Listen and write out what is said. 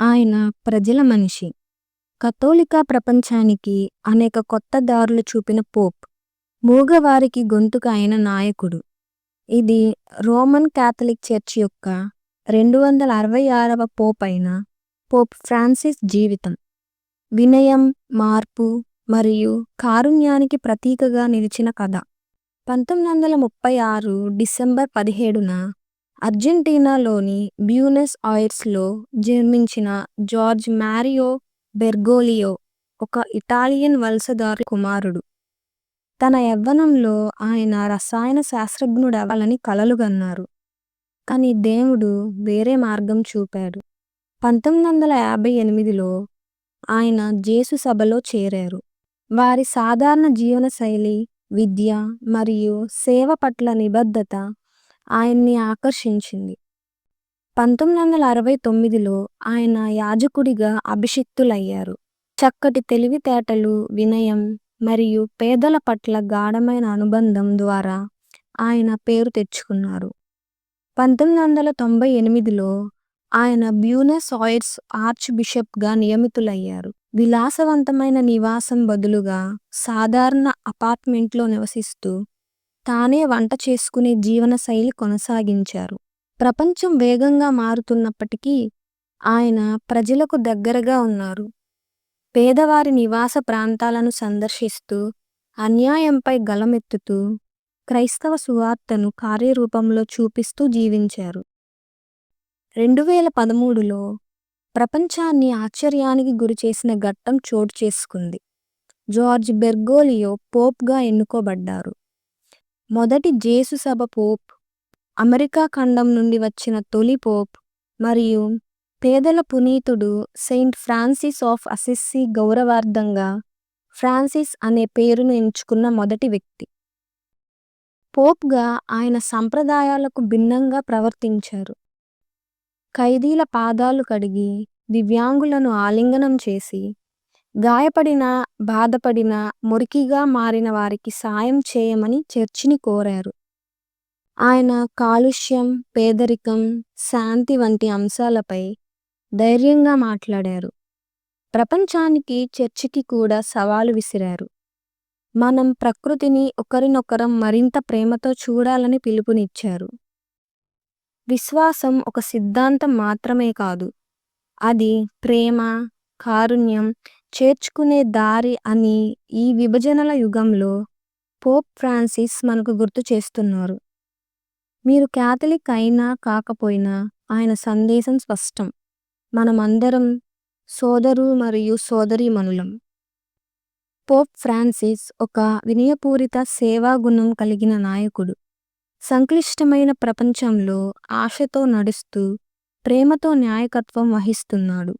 ఆయన ప్రజల మనిషి. కథోలికా ప్రపంచానికి అనేక కొత్త దారులు చూపిన పోప్. మూగవారికి గొంతుక అయిన నాయకుడు. ఇది రోమన్ క్యాథలిక్ చర్చ్ యొక్క రెండు వందల అరవై ఆరవ పోప్ అయిన పోప్ ఫ్రాన్సిస్ జీవితం. వినయం, మార్పు మరియు కారుణ్యానికి ప్రతీకగా నిలిచిన కథ. పంతొమ్మిది వందల ముప్పై ఆరు డిసెంబర్ పదిహేడున అర్జెంటీనాలోని బ్యూనస్ ఐర్స్లో జన్మించిన జార్జ్ మారియో బెర్గోలియో ఒక ఇటాలియన్ వలసదారు కుమారుడు. తన యవ్వనంలో ఆయన రసాయన శాస్త్రజ్ఞుడవ్వాలని కలలుగన్నారు. కానీ దేవుడు వేరే మార్గం చూపాడు. పంతొమ్మిది వందల యాభై ఎనిమిదిలో ఆయన జేసు సభలో చేరారు. వారి సాధారణ జీవనశైలి, విద్య మరియు సేవ పట్ల నిబద్ధత ఆయన్ని ఆకర్షించింది. పంతొమ్మిది వందల అరవై తొమ్మిదిలో ఆయన యాజకుడిగా అభిషిక్తులయ్యారు. చక్కటి తెలివితేటలు, వినయం మరియు పేదల పట్ల గాఢమైన అనుబంధం ద్వారా ఆయన పేరు తెచ్చుకున్నారు. పంతొమ్మిది వందల తొంభై ఎనిమిదిలో ఆయన బ్యూనస్ ఆయిట్స్ ఆర్చ్ బిషప్గా నియమితులయ్యారు. విలాసవంతమైన నివాసం బదులుగా సాధారణ అపార్ట్మెంట్లో నివసిస్తూ తానే వంట చేసుకునే జీవనశైలి కొనసాగించారు. ప్రపంచం వేగంగా మారుతున్నప్పటికీ ఆయన ప్రజలకు దగ్గరగా ఉన్నారు. పేదవారి నివాస ప్రాంతాలను సందర్శిస్తూ అన్యాయంపై గలమెత్తుతూ క్రైస్తవ సువార్తను కార్యరూపంలో చూపిస్తూ జీవించారు. రెండు వేల పదమూడులో ప్రపంచాన్ని ఆశ్చర్యానికి గురిచేసిన ఘట్టం చోటు చేసుకుంది జార్జ్ బెర్గోలియో పోప్గా ఎన్నుకోబడ్డారు. మొదటి జేసు సభ పోప్, అమెరికా ఖండం నుండి వచ్చిన తొలి పోప్ మరియు పేదల పునీతుడు సెయింట్ ఫ్రాన్సిస్ ఆఫ్ అసిస్సీ గౌరవార్థంగా ఫ్రాన్సిస్ అనే పేరును ఎంచుకున్న మొదటి వ్యక్తి. పోప్గా ఆయన సంప్రదాయాలకు భిన్నంగా ప్రవర్తించారు. ఖైదీల పాదాలు కడిగి, దివ్యాంగులను ఆలింగనం చేసి, గాయపడిన, బాధపడిన, మురికిగా మారిన వారికి సాయం చేయమని చర్చిని కోరారు. ఆయన కాలుష్యం, పేదరికం, శాంతి వంటి అంశాలపై ధైర్యంగా మాట్లాడారు. ప్రపంచానికి చర్చికి కూడా సవాలు విసిరారు. మనం ప్రకృతిని ఒకరినొకరం మరింత ప్రేమతో చూడాలని పిలుపునిచ్చారు. విశ్వాసం ఒక సిద్ధాంతం మాత్రమే కాదు, అది ప్రేమ, కారుణ్యం, చేర్చుకునే దారి అని ఈ విభజనల యుగంలో పోప్ ఫ్రాన్సిస్ మనకు గుర్తు చేస్తున్నారు. మీరు క్యాథలిక్ అయినా కాకపోయినా ఆయన సందేశం స్పష్టం. మనమందరం సోదరు మరియు సోదరీమణులం. పోప్ ఫ్రాన్సిస్ ఒక వినయపూరిత సేవాగుణం కలిగిన నాయకుడు. సంక్లిష్టమైన ప్రపంచంలో ఆశతో నడుస్తూ ప్రేమతో నాయకత్వం వహిస్తున్నాడు.